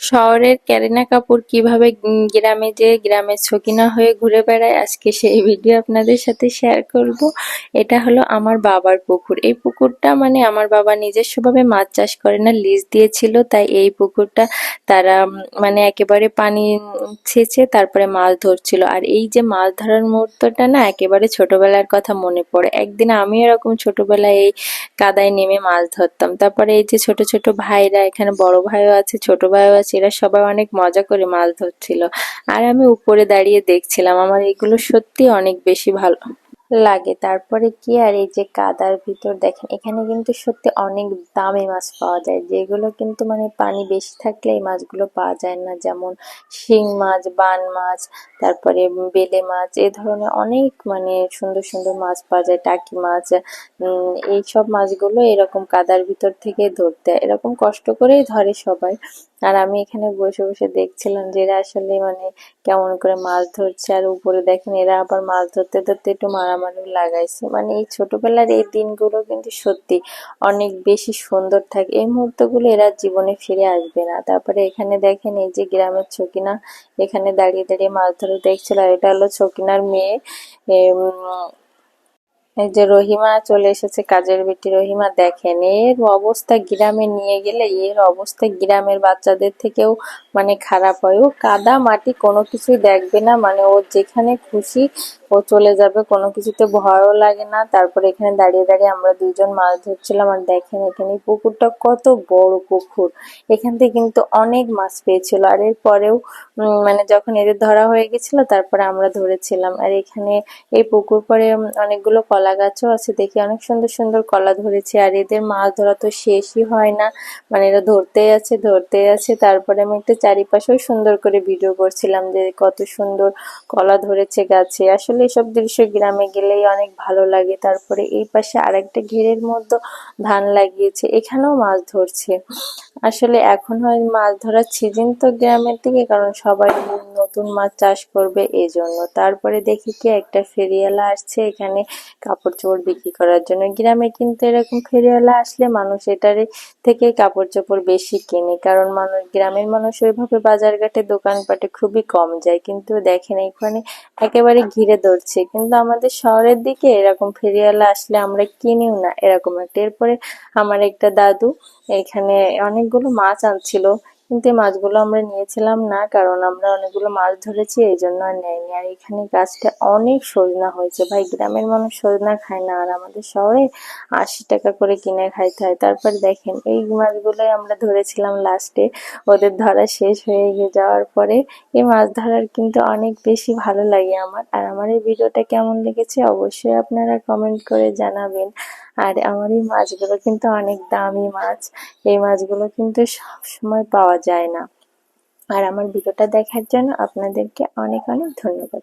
শহরের ক্যারিনা কাপুর কীভাবে গ্রামে যে গ্রামের ছকিনা হয়ে ঘুরে বেড়ায়, আজকে সেই ভিডিও আপনাদের সাথে শেয়ার করব। এটা হলো আমার বাবার পুকুর। এই পুকুরটা মানে আমার বাবা নিজস্বভাবে মাছ চাষ করে না, লিজ দিয়েছিল, তাই এই পুকুরটা তারা মানে একেবারে পানি ছেঁচে তারপরে মাছ ধরছিল। আর এই যে মাছ ধরার মুহূর্তটা না একেবারে ছোটবেলার কথা মনে পড়ে। একদিন আমি এরকম ছোটবেলায় এই কাদায় নেমে মাছ ধরতাম। তারপরে এই যে ছোট ছোট ভাইরা, এখানে বড় ভাইও আছে, ছোট ভাইও আছে এরা সবাই অনেক মজা করে মাছ ধরছিল। আর আমি উপরে দাঁড়িয়ে দেখছিলাম, আমার এগুলো সত্যি অনেক বেশি ভালো লাগে। তারপরে কি আর এই যে কাদার ভিতর দেখেন, এখানে কিন্তু সত্যি অনেক দামে মাছ পাওয়া যায়। যেগুলো কিন্তু মানে পানি বেশি থাকলে এই মাছগুলো পাওয়া যায় না, যেমন শিং মাছ, বান মাছ, তারপরে বেলে মাছ, এ ধরনের অনেক মানে সুন্দর সুন্দর মাছ পাওয়া যায়, টাকি মাছ এই সব মাছগুলো এরকম কাদার ভিতর থেকে ধরতে এরকম কষ্ট করেই ধরে সবাই। আর আমি এখানে বসে বসে দেখছিলাম যে এরা আসলে মানে কেমন করে মাছ ধরছে। আর উপরে দেখেন এরা আবার মাছ ধরতে ধরতে একটু মারামারি লাগাইছে। মানে এই ছোটবেলার এই দিনগুলো কিন্তু সত্যি অনেক বেশি সুন্দর থাকে। এই মুহূর্তগুলো এরা জীবনে ফিরে আসবে না। তারপরে এখানে দেখেন এই যে গ্রামের ছকিনা এখানে দাঁড়িয়ে দাঁড়িয়ে মাছ ধরে দেখছিল। আর এটা হলো ছকিনার মেয়ে। এই যে রহিমা চলে এসেছে কাজের বেটি, রহিমা দেখেন, এর অবস্থা গ্রামে নিয়ে গেলে এর অবস্থা গ্রামের বাচ্চাদের থেকেও মানে খারাপ হয়। ও কাদা মাটি কোনো কিছুই দেখবে না মানে ও যেখানে খুশি ও চলে যাবে কোনো কিছুতে ভয়ও লাগে না। তারপরে এখানে দাঁড়িয়ে দাঁড়িয়ে আমরা দুজন মাছ ধরছিলাম আর দেখেন এখানে পুকুরটা কত বড় পুকুর। এখান থেকে কিন্তু অনেক মাছ পেয়েছিল আর এর পরেও উম, মানে যখন এদের ধরা হয়ে গেছিল তারপরে আমরা ধরেছিলাম। আর এখানে এই পুকুর পরে অনেকগুলো কলা গাছও আছে দেখি অনেক সুন্দর সুন্দর কলা ধরেছে। আর এদের মাছ ধরা তো শেষই হয় না। মানে এরা ধরতেই আছে ধরতেই আছে। তারপরে আমি একটা চারিপাশেও সুন্দর করে ভিডিও করছিলাম যে কত সুন্দর কলা ধরেছে গাছে। আসলে এসব দৃশ্য গ্রামে গেলেই অনেক ভালো লাগে। তারপরে এই পাশে আরেকটা ঘেরের মধ্যে ধান লাগিয়েছে, এখানেও মাছ ধরছে। আসলে এখন হয় মাছ ধরার সিজন তো গ্রামের দিকে, কারণ সবাই নতুন মাছ চাষ করবে এই জন্য তারপরে দেখি কি একটা ফেরিওয়ালা আসছে, এখানে কাপড় চোপড় বিক্রি করার জন্য। গ্রামে কিন্তু এরকম ফেরিওয়ালা আসলে মানুষ এটারে থেকে কাপড় চোপড় বেশি কেনে, কারণ মানুষ, গ্রামের মানুষ ওইভাবে বাজারঘাটে দোকানপাটে খুবই কম যায়। কিন্তু দেখেন এখানে একেবারে ঘিরে ধরছে, কিন্তু আমাদের শহরের দিকে এরকম ফেরিওয়ালা আসলে আমরা কিনিও না। এরকম একটা, এরপরে আমার একটা দাদু এখানে অনেকগুলো মাছ আনছিল। কিন্তু এই মাছগুলো আমরা নিয়েছিলাম না, কারণ আমরা অনেকগুলো মাছ ধরেছি, এই জন্য আর নেয়নি। আর এখানে গাছটা অনেক সজনা হয়েছে। ভাই, গ্রামের মানুষ সজনা খায় না, আর আমাদের শহরে আশি টাকা করে কিনে খাইতে হয়। তারপর দেখেন, এই মাছগুলোই আমরা ধরেছিলাম লাস্টে ওদের ধরা শেষ হয়ে গিয়ে যাওয়ার পরে এই মাছ ধরার কিন্তু অনেক বেশি ভালো লাগে আমার। আর আমার এই ভিডিওটা কেমন লেগেছে অবশ্যই আপনারা কমেন্ট করে জানাবেন। আর আমার এই মাছগুলো কিন্তু অনেক দামি মাছ। এই মাছগুলো কিন্তু সব সময় পাওয়া যায় না। আর আমার ভিডিওটা দেখার জন্য আপনাদেরকে অনেক অনেক ধন্যবাদ।